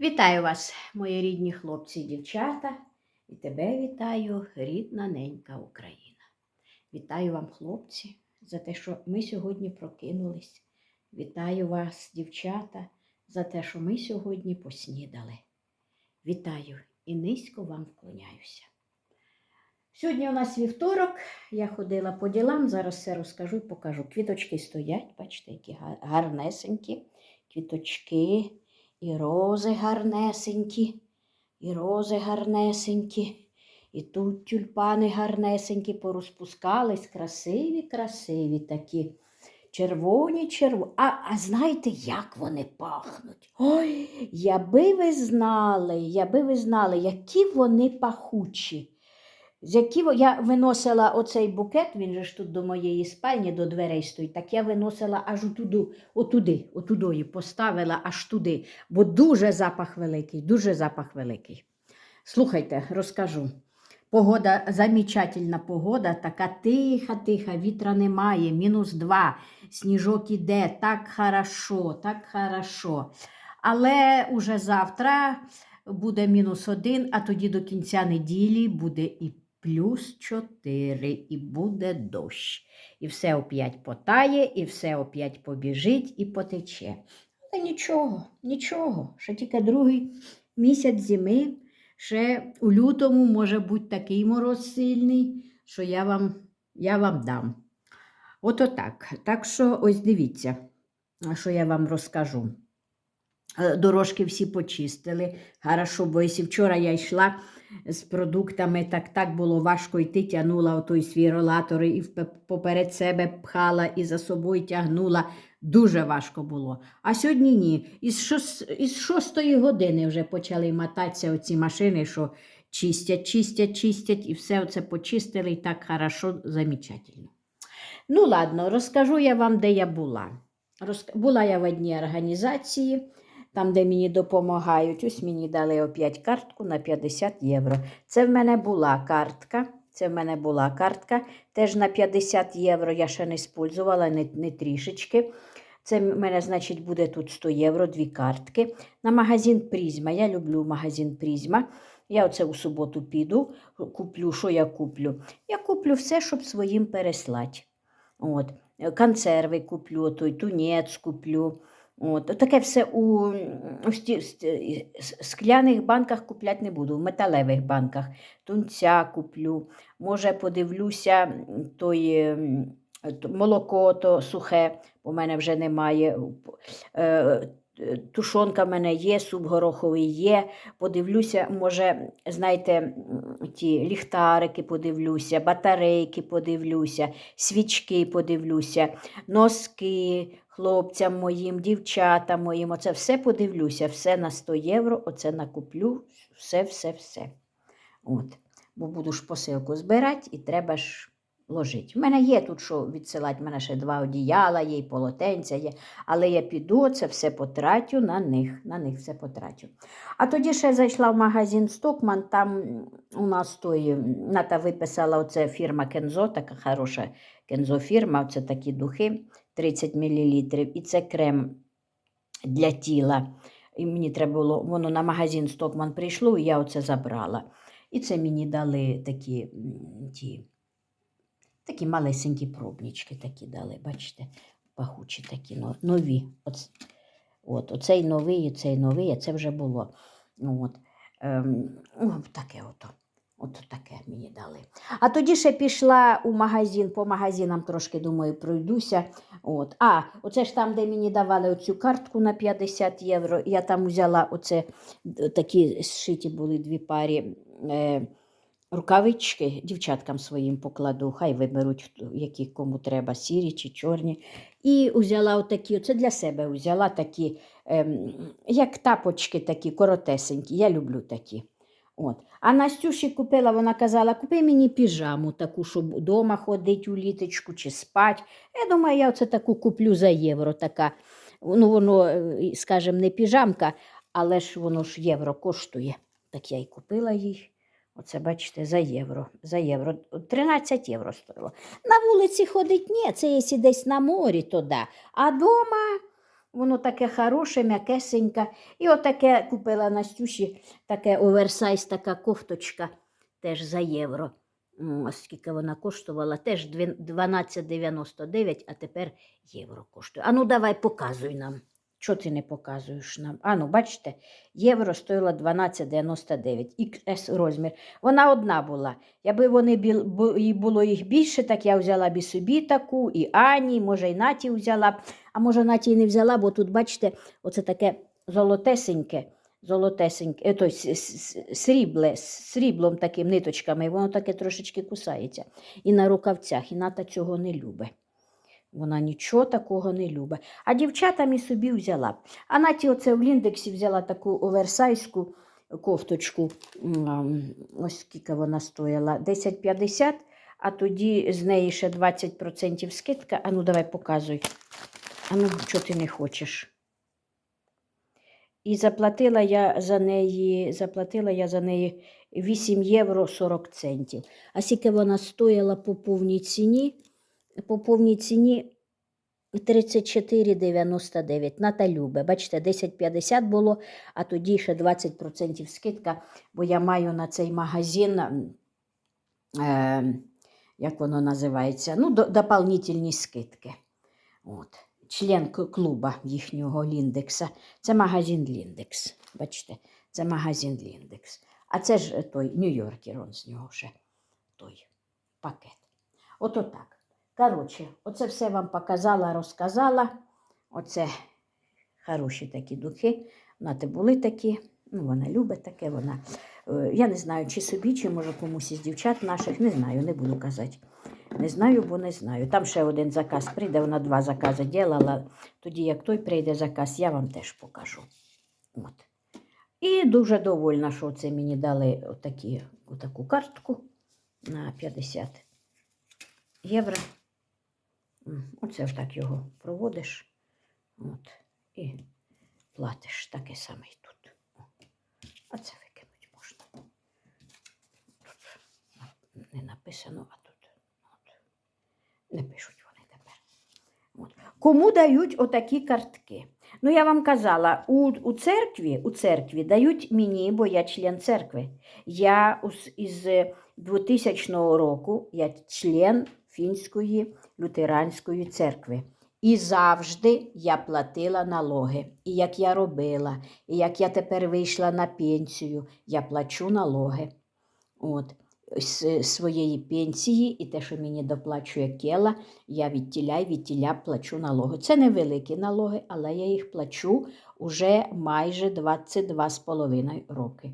Вітаю вас, мої рідні хлопці і дівчата, і тебе вітаю, рідна ненька Україна. Вітаю вам, хлопці, за те, що ми сьогодні прокинулись. Вітаю вас, дівчата, за те, що ми сьогодні поснідали. Вітаю і низько вам вклоняюся. Сьогодні у нас вівторок, я ходила по ділам, зараз все розкажу і покажу. Квіточки стоять, бачите, які га- гарнесенькі, квіточки. І рози гарнесенькі, і рози гарнесенькі, і тут тюльпани гарнесенькі порозпускались, красиві, красиві такі. Червоні, червоні. А, а знаєте, як вони пахнуть? Ой, яби ви знали, яби ви знали, які вони пахучі. З які во- я виносила оцей букет, він же ж тут до моєї спальні, до дверей стоїть, так я виносила аж отуди, отуди, отудої поставила аж туди, бо дуже запах великий, дуже запах великий. Слухайте, розкажу. Погода, замечательна погода, така тиха-тиха, вітра немає, мінус два, сніжок іде, так хорошо, так хорошо. Але уже завтра буде мінус один, а тоді до кінця неділі буде і плюс чотири, і буде дощ. І все опять потає, і все опять побіжить і потече. Але нічого, нічого, ще тільки другий місяць зими, ще у лютому може бути такий мороз сильний, що я вам, я вам дам. Ото так. Так що ось дивіться, що я вам розкажу. Е, Дорожки всі почистили. Хорошо, бо якщо вчора я йшла з продуктами, так так було важко йти, тягнула отой свій ролатор і поперед себе пхала і за собою тягнула. Дуже важко було. А сьогодні ні. Із, шос, із шостої години вже почали мотатися оці машини, що чистять, чистять, чистять, і все це почистили і так хорошо, замечательно. Ну, ладно, розкажу я вам, де я була. Була я в одній організації, там, де мені допомагають. Ось мені дали опять картку на 50 євро. Це в мене була картка. Це в мене була картка. Теж на 50 євро я ще не спользувала, не, не трішечки. Це в мене, значить, буде тут 100 євро, дві картки. На магазин Призма. Я люблю магазин Призма. Я оце у суботу піду, куплю, що я куплю? Я куплю все, щоб своїм переслати. От. Консерви куплю, той тунець куплю. От. Таке все у, у скляних банках купляти не буду, в металевих банках. Тунця куплю. Може, подивлюся той, ем, молоко то сухе, в мене вже немає. Е, е, Тушонка в мене є, суп гороховий є. Подивлюся, може, знаєте, ті ліхтарики подивлюся, батарейки подивлюся, свічки подивлюся, носки хлопцям моїм, дівчатам моїм. Оце все подивлюся, все на 100 євро, оце накуплю, все, все, все. От. Бо буду ж посилку збирати і треба ж ложити. У мене є тут що відсилати, в мене ще два одіяла є, і полотенця є. Але я піду, це все потратю на них. На них все потрачу. А тоді ще зайшла в магазин Стокман, там у нас той, Ната виписала оце фірма Кензо, така хороша Кензо фірма, оце такі духи 30 мл. І це крем для тіла. І мені треба було, воно на магазин Стокман прийшло, і я оце забрала. І це мені дали такі, ті, такі малесенькі пробнички такі дали, бачите, пахучі такі нові. Оц, от, оцей новий, оцей новий, це вже було. Ну, От, ем, таке ото. От таке мені дали. А тоді ще пішла у магазин, по магазинам трошки, думаю, пройдуся. От. А, оце ж там, де мені давали оцю картку на 50 євро. Я там взяла оце такі зшиті були дві парі е, рукавички, дівчаткам своїм покладу, хай виберуть, які кому треба, сірі чи чорні. І взяла отакі, оце для себе взяла такі, ем, як тапочки такі, коротесенькі. Я люблю такі. От. А Настюші купила, вона казала, купи мені піжаму, таку, щоб вдома ходить у літочку чи спать. Я думаю, я оце таку куплю за євро. така. Ну, воно, е, скажімо, не піжамка, але ж воно ж євро коштує. Так я й купила їй. Оце, бачите, за євро. За євро. 13 євро стоїло. На вулиці ходить ні, це якщо десь на морі, то да. А дома Воно таке хороше, м'якесеньке. І отаке купила Настюші, таке оверсайз, така кофточка теж за євро. М, а Скільки вона коштувала? Теж 12,99, а тепер євро коштує. А ну давай показуй нам. Чого ти не показуєш нам? А ну, бачите, євро стоїла 12,99, XS розмір. Вона одна була. Якби вони було їх більше, так я взяла б і собі таку, і Ані, може, і Наті взяла б. А може, Наті і не взяла, бо тут, бачите, оце таке золотесеньке, золотесеньке, е, с- срібле, з сріблом таким ниточками, воно таке трошечки кусається. І на рукавцях, і Ната цього не любить. Вона нічого такого не любить. А дівчатам і собі взяла. А Наті оце в Ліндексі взяла таку оверсайзку кофточку. Ось скільки вона стояла. 10,50, а тоді з неї ще 20% скидка. А ну давай показуй. А ну, що ти не хочеш? І заплатила я за неї, заплатила я за неї 8 євро 40 центів. А скільки вона стояла по повній ціні? По повній ціні 34,99. Ната любе. Бачите, 10,50 було, а тоді ще 20% скидка, бо я маю на цей магазин, е, як воно називається, ну, дополнительні скидки. От. Член клуба їхнього Ліндекса. Це магазин Ліндекс. Бачите, це магазин Ліндекс. А це ж той Нью-Йоркер, он з нього ще той пакет. Ото так. Коротше, оце все вам показала, розказала. Оце хороші такі духи. Нати були такі. Ну, вона любить таке. Вона. е, Я не знаю, чи собі, чи може комусь із дівчат наших. Не знаю, не буду казати. Не знаю, бо не знаю. Там ще один заказ прийде, вона два закази ділала. Тоді, як той прийде заказ, я вам теж покажу. От. І дуже довольна, що це мені дали отакі, отаку картку на 50 євро. Оце так його проводиш. От, і платиш таке саме і тут. О, А це викинуть можна. Тут не написано, а не пишуть вони тепер. От. Кому дають отакі картки? Ну, я вам казала, у, у церкві, у церкві дають мені, бо я член церкви. Я із е, 2000 року я член фінської лютеранської церкви. І завжди я платила налоги. І як я робила, і як я тепер вийшла на пенсію, я плачу налоги. От. З своєї пенсії і те, що мені доплачує кела, я відтіля й відтіля плачу налоги. Це невеликі налоги, але я їх плачу уже майже 22,5 роки.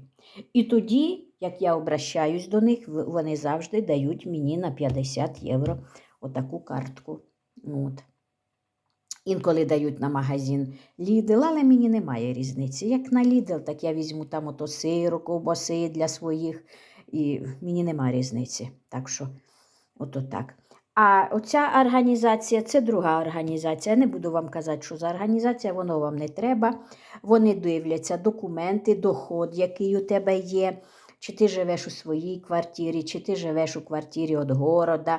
І тоді, як я обращаюсь до них, вони завжди дають мені на 50 євро отаку картку. От. Інколи дають на магазин Lidl, але мені немає різниці. Як на Lidl, так я візьму там ото сиру, ковбаси для своїх, і мені немає різниці. Так що, ото так. А оця організація це друга організація. Я не буду вам казати, що за організація, воно вам не треба. Вони дивляться документи, доход, який у тебе є, чи ти живеш у своїй квартирі, чи ти живеш у квартирі від города,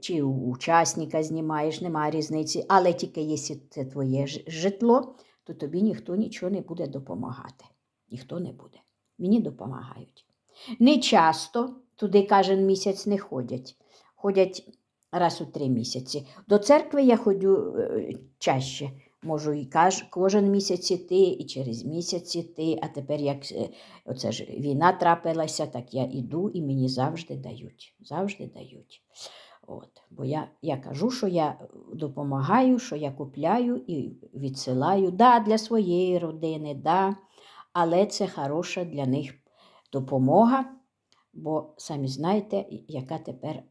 чи у учасника знімаєш, немає різниці. Але тільки якщо це твоє житло, то тобі ніхто нічого не буде допомагати. Ніхто не буде. Мені допомагають. Не часто туди кожен місяць не ходять. Ходять раз у три місяці. До церкви я ходжу е, чаще. Можу і кожен місяць іти, і через місяць іти. А тепер, як е, оце ж війна трапилася, так я іду і мені завжди дають. Завжди дають. От. Бо я, я кажу, що я допомагаю, що я купляю і відсилаю. Да, для своєї родини, да, але це хороша для них допомога, бо самі знаєте, яка тепер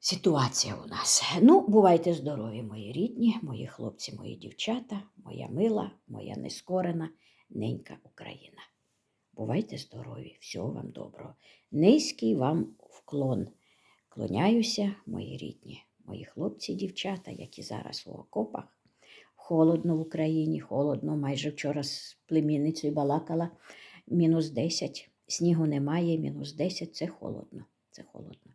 ситуація у нас. Ну, бувайте здорові, мої рідні, мої хлопці, мої дівчата, моя мила, моя нескорена ненька Україна. Бувайте здорові, всього вам доброго. Низький вам вклон. Клоняюся, мої рідні, мої хлопці, дівчата, які зараз у окопах. Холодно в Україні, холодно. Майже вчора з племінницею балакала мінус 10. Снігу немає, мінус 10 це холодно. Це холодно.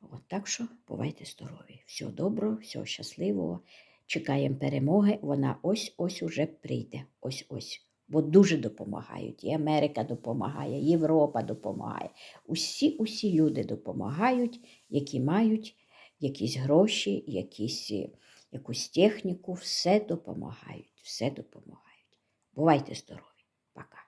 От так що бувайте здорові. Всього доброго, всього щасливого. чекаємо перемоги. Вона ось-ось уже прийде. Ось-ось. Бо дуже допомагають. І Америка допомагає, Європа допомагає. Усі, усі люди допомагають, які мають якісь гроші, якісь, е, якусь техніку, все допомагають, все допомагають. Бувайте здорові. Пока.